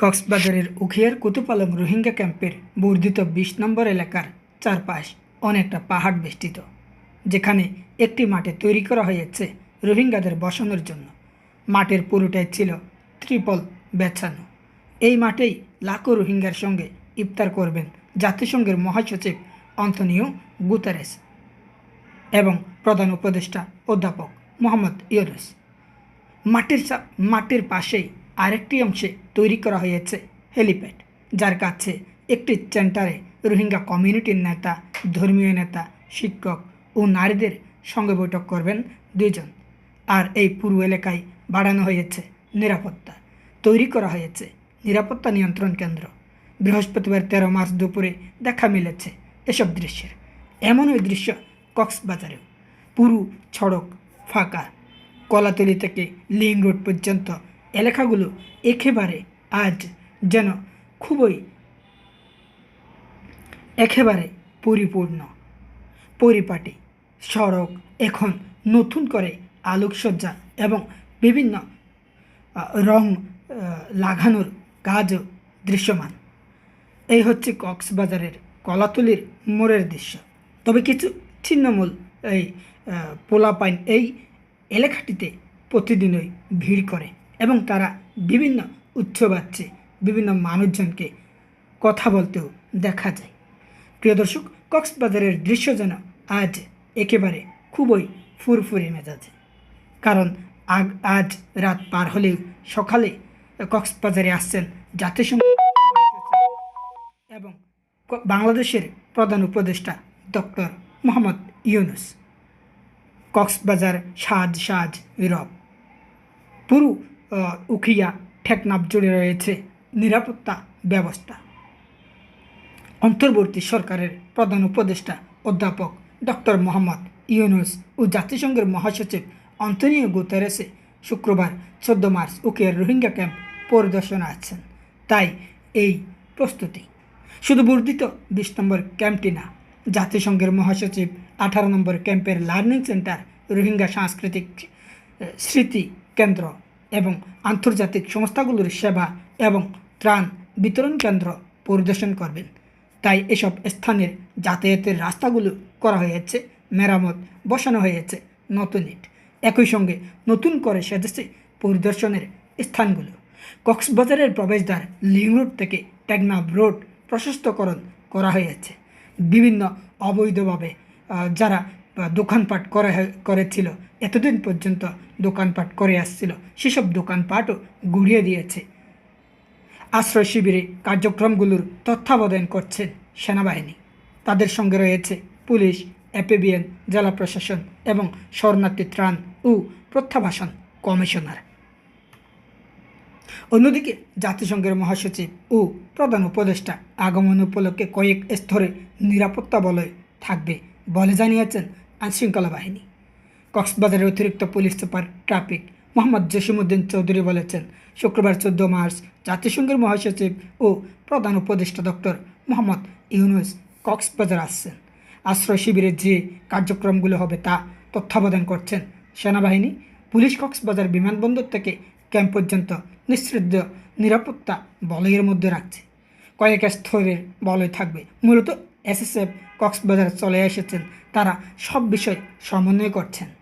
কক্সবাজারের উখিয়ার কুতুপালং রোহিঙ্গা ক্যাম্পের বর্ধিত বিশ নম্বর এলাকার চারপাশ অনেকটা পাহাড় বেষ্টিত, যেখানে একটি মাঠে তৈরি করা হয়েছে রোহিঙ্গাদের বসানোর জন্য। মাঠের পুরোটাই ছিল ত্রিপল বেছানো। এই মাঠেই লাখো রোহিঙ্গার সঙ্গে ইফতার করবেন জাতিসংঘের মহাসচিব অন্তনিও গুতারেস এবং প্রধান উপদেষ্টা অধ্যাপক মোহাম্মদ ইউনুস। মাটির মাটির পাশেই আরেকটি অংশে তৈরি করা হয়েছে হেলিপ্যাড, যার কাছে একটি সেন্টারে রোহিঙ্গা কমিউনিটির নেতা, ধর্মীয় নেতা, শিক্ষক ও নারীদের সঙ্গে বৈঠক করবেন দুইজন। আর এই পুরো এলাকায় বাড়ানো হয়েছে নিরাপত্তা, তৈরি করা হয়েছে নিরাপত্তা নিয়ন্ত্রণ কেন্দ্র। বৃহস্পতিবার তেরো মার্চ দুপুরে দেখা মিলেছে এসব দৃশ্যের। এমন ওই দৃশ্য কক্সবাজারেও। পুরু সড়ক ফাঁকা। কলাতলি থেকে লিং রোড পর্যন্ত এলাকাগুলো একেবারে আজ যেন খুবই একেবারে পরিপূর্ণ। পরিপাটি, সড়ক এখন নতুন করে আলোকসজ্জা এবং বিভিন্ন রং লাগানোর কাজও দৃশ্যমান। এই হচ্ছে কক্সবাজারের কলাতলির মোড়ের দৃশ্য। তবে কিছু ছিন্নমূল এই পোলাপাইন এই এলাকাটিতে প্রতিদিনই ভিড় করে। এবং তারা বিভিন্ন উৎসবাচ্ছে বিভিন্ন মানুষজনকে কথা বলতেও দেখা যায়। প্রিয় দর্শক, কক্সবাজারের দৃশ্য যেন আজ একেবারে খুবই ফুরফুরে মেজাজে। কারণ আগ, আজ রাত পার হলেও সকালে কক্সবাজারে আসছেন জাতিসংঘ এবং বাংলাদেশের প্রধান উপদেষ্টা ডক্টর মোহাম্মদ ইউনুস। কক্সবাজার সাজ সাজ রব। পুরো উখিয়া ঠেকনাপ জুড়ে রয়েছে নিরাপত্তা ব্যবস্থা। অন্তর্বর্তী সরকারের প্রধান উপদেষ্টা অধ্যাপক ডক্টর মোহাম্মদ ইউনুস ও জাতিসংঘের মহাসচিব অন্তনিও গুতেরেসে শুক্রবার চোদ্দ মার্চ উকিয়ার রোহিঙ্গা ক্যাম্প পরিদর্শনে আছেন। তাই এই প্রস্তুতি। শুধু বর্ধিত বিশ নম্বর ক্যাম্পটি না, জাতিসংঘের মহাসচিব আঠারো নম্বর ক্যাম্পের লার্নিং সেন্টার রোহিঙ্গা সাংস্কৃতিক স্মৃতি কেন্দ্র এবং আন্তর্জাতিক সংস্থাগুলোর সেবা এবং ত্রাণ বিতরণ কেন্দ্র পরিদর্শন করবেন। তাই এসব স্থানের যাতায়াতের রাস্তাগুলো করা হয়েছে, মেরামত বসানো হয়েছে, নতুন ইট। একই সঙ্গে নতুন করে সেজেছে পরিদর্শনের স্থানগুলো। কক্সবাজারের প্রবেশদ্বার লিং রোড থেকে টেকনাফ রোড প্রশস্তকরণ করা হয়েছে। বিভিন্ন অবৈধভাবে যারা দোকানপাট করে করেছিল। এতদিন পর্যন্ত দোকানপাট করে আসছিল। সেসব দোকানপাটও গুড়িয়ে দিয়েছে। আশ্রয় শিবিরে কার্যক্রমগুলোর তত্ত্বাবধান করছেন সেনাবাহিনী। তাদের সঙ্গে রয়েছে পুলিশ, এপিবিএন, জেলা প্রশাসন এবং শরণার্থী ত্রাণ ও প্রত্যাবাসন কমিশনার। অন্যদিকে জাতিসংঘের মহাসচিব ও প্রধান উপদেষ্টা আগমন উপলক্ষে কয়েক স্তরে নিরাপত্তা বলয় থাকবে বলে জানিয়েছেন আইনশৃঙ্খলা বাহিনী। কক্সবাজারের অতিরিক্ত police super traffic Mohammad Jasimuddin Chowdhury বলেছেন, শুক্রবার চোদ্দ মার্চ জাতিসংঘের মহাসচিব ও প্রধান উপদেষ্টা ডক্টর মোহাম্মদ ইউনুস কক্সবাজার আসছেন। আশ্রয় শিবিরের যে কার্যক্রমগুলো হবে তা তত্ত্বাবধান করছেন সেনাবাহিনী, পুলিশ কক্সবাজার বিমানবন্দর থেকে ক্যাম্প পর্যন্ত নিঃসৃদ্ধ নিরাপত্তা বলয়ের মধ্যে রাখছে। কয়েক স্তরের বলয় থাকবে, মূলত এসএসএফ কক্সবাজার চলে এসেছেন। তারা সব বিষয় সমন্বয় করছেন।